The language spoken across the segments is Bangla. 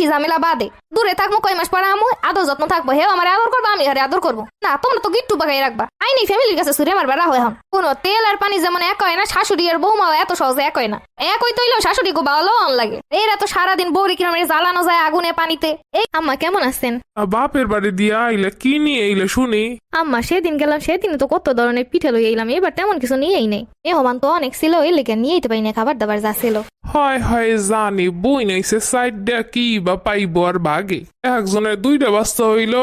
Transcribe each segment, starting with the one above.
বেশি ঝামেলা বাদে। দূরে থাকব কয় মাস পরে আমু আদর যত্ন থাকব হেও আমার আদর করব আমি হারে আদর করব। না তোমরা তো গিট্টু বাগাই রাখবা। আইনি ফ্যামিলির কাছে সুরে আমার বেড়া হয় হন কোনো তেল আর পানি যেমন এক হয় না শাশুড়ি আর বৌমাও এত সহজে এক হয় না। একই তৈলেও শাশুড়ি গো ভালো অন লাগে। এরা তো সারাদিন বৌরি কিরম জ্বালানো যায় আগুনে পানিতে। এই আম্মা কেমন আছেন? বাপের বাড়ি দিয়ে আইলে কি নিয়ে আইলে শুনি? আম্মা সেদিন গেলাম সেদিন তো কত ধরনের পিঠে লই এলাম এবার তেমন কিছু নিয়েই নেই। এ হমান তো অনেক ছিল এই লেগে নিয়েই তো না খাবার দাবার যা ছিল। হয় হয় জানি বই নাইছে সাইডটা কি বা পাইব আর বাগে। একজনের দুইটা বাচ্চা হইল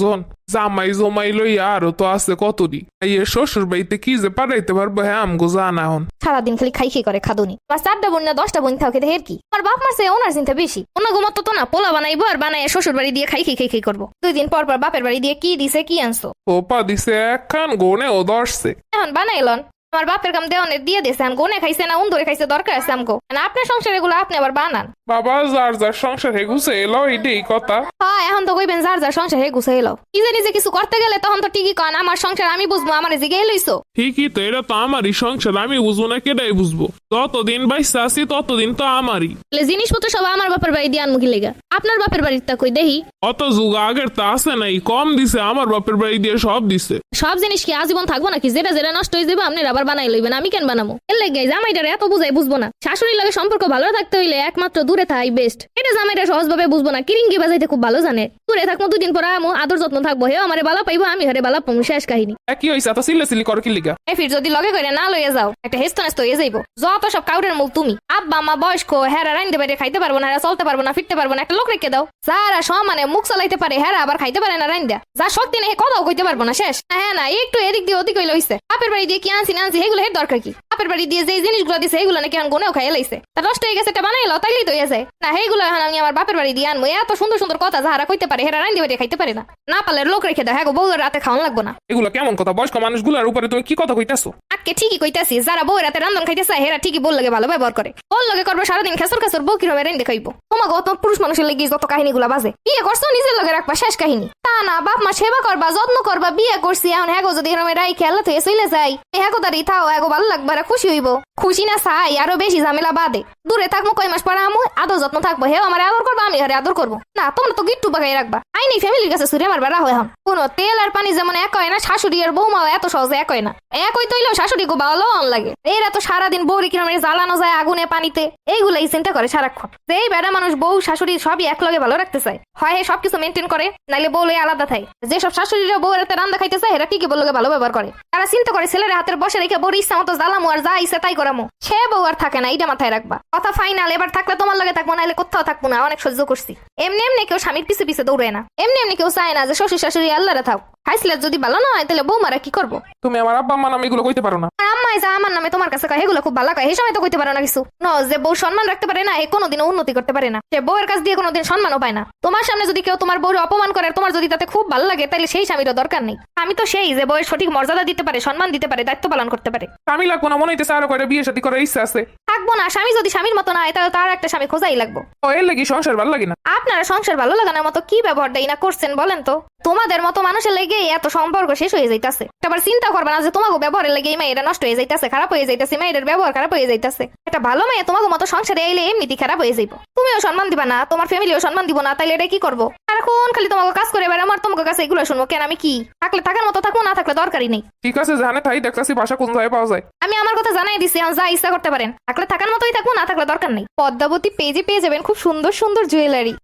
জন জামাই জমাই লইয়া আরও তো আছে কতরি ইয়ে শ্বশুর বাড়িতে কি যে পাঠাইতে পারব হ্যাঁ আমগো জানা হন। সারাদিন খালি খাই খাই করে খাদুনি। আর চারটা বোন না দশটা বোন থাকে হের কি? আর বাপ মারছে ওনার চিন্তা বেশি। অন্য ঘুমত তো না পোলা বানাইবো আর বানাই শ্বশুর বাড়ি দিয়ে খাই খাই খাই খাই করব। দুই দিন পর পর বাপের বাড়ি দিয়ে কি দিছে কি আনছো? ওপা দিছে একখান গোনে ও দর্শে এখন বানাইলন? আমার বাপের কাম দেওয়ানের দিয়ে দিয়েছে আমি খাইছে না, উন্দরে খাইছে, দরকার আছে আমগো। আপনার সংসার এগুলো আপনি আবার বানান। বাবা যার যার সংসার হেগুছে এলো এটাই কথা। হ্যাঁ এখন তো কইবেন যার যার সংসার হে গুছে এলো। নিজে নিজে কিছু করতে গেলে তখন তো ঠিকই কন আমার সংসার আমি বুঝব আমার জিগে লইছো। ঠিকই তো এটা তো আমারই সংসার আমি বুঝব না কেটাই বুঝব। যতদিন বাইসে আছি ততদিন তো আমারই। তাহলে জিনিসপত্র সব আমার বাপের বাড়ি দিয়ে আনমুখী লেগা? আপনার বাপের বাড়ির তা কই দেহি? অত যুগ আগের তা আছে নাই কম দিছে আমার বাপের বাড়ি দিয়ে সব দিছে। সব জিনিস কি আজীবন থাকব নাকি? যেটা যেটা নষ্ট হয়ে যাবে আপনি আবার বানাই লইবেন আমি কেন বানাবো? এর লেগে জামাইটার এত বুঝাই বুঝব না। শাশুড়ির লাগে সম্পর্ক ভালো থাকতে হইলে একমাত্র দূরে থাই বেস্ট এটা জামাইটা সহজভাবে বুঝব না কিরিঙ্গি বাজাইতে খুব ভালো জানে। দূরে থাকব দুদিন পর আমো আদর যত্ন থাকব হে আমারে বালা পাইবো আমি হারে বালা পাবো শেষ কাহিনী। একই হয়েছে এত সিলে সিলি করে কি লিগা? এ ফির যদি লগে করে না লইয়া যাও একটা হেস্ত নেস্ত হয়ে যাইবো। যত সব কাউরের মুখ তুমি আব্বা মা বয়স্ক হেরা রাইনতে পারে খাইতে পারব না হেরা চলতে পারব না ফিরতে পারব না একটা লোক রেখে দাও। যারা সমানে মুখ চালাইতে পারে হেরা আবার খাইতে পারে না রাইন দেয়া যা শক্তি নেই কথাও কইতে পারব না শেষ। না, হ্যাঁ না একটু এদিক দিয়ে ওদিক হইলে হইছে। বাপের বাড়ি দিয়ে কি আনছি না আনছি এগুলো হের দরকার কি? বাপের বাড়ি দিয়ে যে জিনিসগুলো দিছে এগুলো নাকি এখন গোনেও খাইয়ে লাইছে। তা নষ্ট হয়ে গেছে এটা বানাই লো তাইলেই তো যায় না হেগুলো এখন আমি আমার বাপের বাড়ি দিয়ে আনব। এত সুন্দর সুন্দর কথা যাহারা কইতে পারে, হেরা রান্দি বাড়ি খাইতে পারে না। না পারলে লোক রেখে দাও হ্যাঁ বউ রাতে খাওয়ান লাগবো না। এগুলো কেমন কথা? বয়স্ক মানুষগুলোর উপরে তুমি কি কথা কইতাছো? আজকে ঠিকই কইতাছি, যারা বউ রাতে রান্ধন খাইতে চায় হেরা ঠিকই বল লাগে ভালো ব্যবহার করে। বল লাগে করবে সারাদিন খেসর খেসর, বউ কিরমে রেন দেখাইবো তোমাকে অত পুরুষ মানুষের লেগে যত কাহিনীগুলো বাজে। বিয়ে করছ, নিজের লগে রাখবা, শেষ কাহিনী। তা না, বাপ মা সেবা করবা, যত্ন করবা, বিয়ে করছি, এখন হ্যাগো যদি এরমে রাই খেলা থেকে চলে যাই। হ্যাগো তার ইথাও হ্যাগো ভালো লাগবে আর খুশি হইব। খুশি না চাই, আরও বেশি ঝামেলা বাদে। দূরে থাকব, কয় মাস পরে আমু, আদর যত্ন থাকব, হেও আমার আদর করব, আমি হারে আদর করব। না, তোমরা তো গিট্টু বাগাই রাখবা। আইনি ফ্যামিলির কাছে সুরে আমার বেড়া হয় হন কোনো তেল আর পানি যেমন এক হয় না, শাশুড়ি আর বৌমাও এত সহজে এক হয় না। একই তৈলেও শাশুড়ি গো ভালো অন লাগে। এরা তো সারাদিন বৌরি কিরম জ্বালানো যায় আগুনে পানিতে। এইগুলাই চিন্তা করে সারাক্ষণ। যেই বেড়া মানুষ বউ, শাশুড়ি সবই এক লগে ভালো রাখতে চায়। হয় হে সবকিছু মেনটেন করে, নাইলে বউ আলাদা থাকে যেসব শাশুড়িরা বউ রাতে রান্না খাইতে চায় এরা ঠিকই বউ লগে ভালো ব্যবহার করে। তারা চিন্তা করে, ছেলের হাতের বসে রেখে বউর ইচ্ছা মতো জ্বালামো আর যা ইচ্ছা তাই করামো। সে বউ আর থাকে না এটা মাথায় রাখবা। কথা ফাইনাল এবার থাকলে তোমার লগে থাকব, নাইলে কোথাও থাকব না, অনেক সহ্য করছি। এমনি এমনি কেউ স্বামীর পিছে পিছে দৌড়ে না। এমনি এমনি কেউ চায় না যে শ্বশুর শাশুড়ি আল্লাহরে থাক খাইছিলে যদি ভালো না হয় তাহলে বৌমারা কি করব? তুমি আমার আব্বা আম্মা নামে এগুলো কইতে পারো না। আর আম্মাই যা আমার নামে তোমার কাছে কয় এগুলো খুব ভালো কয় এই সময় তো কইতে পারো না কিছু। ন যে বউ সম্মান রাখতে পারে না এ কোনোদিনও উন্নতি করতে পারে না। সে বউয়ের কাছ দিয়ে কোনোদিন সম্মানও পায় না। তোমার সামনে যদি কেউ তোমার বউর অপমান করে আর তোমার যদি তাতে খুব ভালো লাগে তাহলে সেই স্বামীরও দরকার নেই। আমি তো সেই যে বউয়ের সঠিক মর্যাদা দিতে পারে সম্মান দিতে পারে দায়িত্ব পালন করতে পারে। আমি লাগবো না মনে হইতেছে আরও কয়টা বিয়ে শাদী করার ইচ্ছা আছে। থাকব না স্বামী যদি স্বামীর মতো না হয় তাহলে তার একটা স্বামী খোঁজাই লাগবো। এর লাগি সংসার ভালো লাগে না। আপনারা সংসার ভালো লাগানোর মতো কি ব্যবহারটাই না করছেন বলেন তো? তোমাদের মতো মানুষের লেগে এত সম্পর্ক শেষ হয়ে যাইতাছে। আবার চিন্তা করবে না যে তোমাকে ব্যবহারের লেগে এই মেয়েটা নষ্ট হয়ে যাইতাছে খারাপ হয়ে যাইতাছে মেয়েদের ব্যবহার খারাপ হয়ে যাইতাছে। একটা ভালো মেয়ে তোমাকে মতো সংসারে এলে এমনিতে খারাপ হয়ে যাইব। তুমিও সম্মান দিবা না তোমার ফ্যামিলিও সম্মান দিব না তাইলে এটা কি করব? এখন খালি তোমাকে কাজ করে এবার আমার তোমাকে কাছে এগুলো শুনব। কেন আমি কি? থাকলে থাকার মতো থাকব না থাকলে দরকারই নেই। ঠিক আছে জানে তাই দেখতেছি বাসা কোন জায়গায় পাওয়া যায়। আমি আমার কথা জানাই দিছি আমি যা ইচ্ছা করতে পারেন। থাকলে থাকার মতোই থাকব না থাকলে দরকার নেই। পদ্মাবতী পেজে পেয়ে যাবেন খুব সুন্দর সুন্দর জুয়েলারি